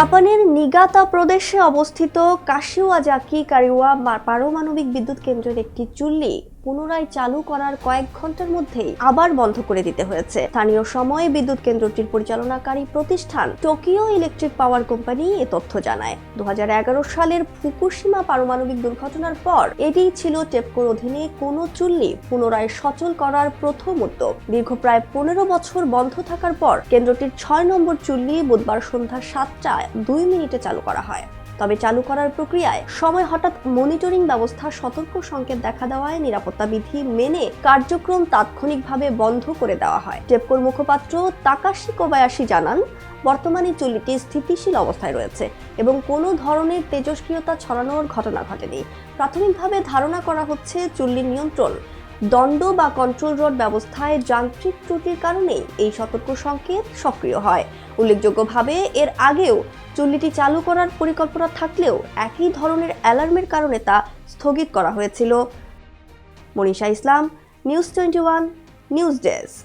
জাপানের নিগাতা প্রদেশে অবস্থিত কাশিওয়াজাকি কারিওয়া পারমাণবিক বিদ্যুৎ কেন্দ্রের একটি চুল্লি। পুনরায় চালু করার কয়েক ঘণ্টার মধ্যেই আবার বন্ধ করে দিতে হয়েছে। স্থানীয় সময়ে বিদ্যুৎ কেন্দ্রটির পরিচালনাকারী প্রতিষ্ঠান টোকিও ইলেকট্রিক পাওয়ার কোম্পানি এ তথ্য জানায়। দুহাজার এগারো সালের ফুকুশিমা পারমাণবিক দুর্ঘটনার পর এটিই ছিল টেপকোর অধীনে কোনো চুল্লি পুনরায় সচল করার প্রথম উদ্যোগ। দীর্ঘ প্রায় পনেরো বছর বন্ধ থাকার পর কেন্দ্রটির ছয় নম্বর চুল্লি বুধবার সন্ধ্যা সাতটায় দুই মিনিটে চালু করা হয়। তবে চালু করার প্রক্রিয়ায় সময় হঠাৎ মনিটরিং ব্যবস্থা, সতর্ক সংকেত দেখা দেওয়ায় নিরাপত্তা বিধি মেনে কার্যক্রম তাৎক্ষণিকভাবে বন্ধ করে দেওয়া হয়। টেপকোর মুখপাত্র তাকাশি কোবায়াশি জানান, বর্তমানে চুল্লিটি স্থিতিশীল অবস্থায় রয়েছে এবং কোনো ধরনের তেজস্ক্রিয়তা ছড়ানোর ঘটনা ঘটেনি। প্রাথমিকভাবে ধারণা করা হচ্ছে চুল্লির নিয়ন্ত্রণ দণ্ড বা কন্ট্রোল রড ব্যবস্থায় যান্ত্রিক ত্রুটির কারণে এই সতর্ক সংকেত সক্রিয় হয়। উল্লেখযোগ্যভাবে, এর আগেও চুল্লিটি চালু করার পরিকল্পনা থাকলেও একই ধরনের অ্যালার্মের কারণে তা স্থগিত করা হয়েছিল। Manisha Islam, news twenty one, news desk.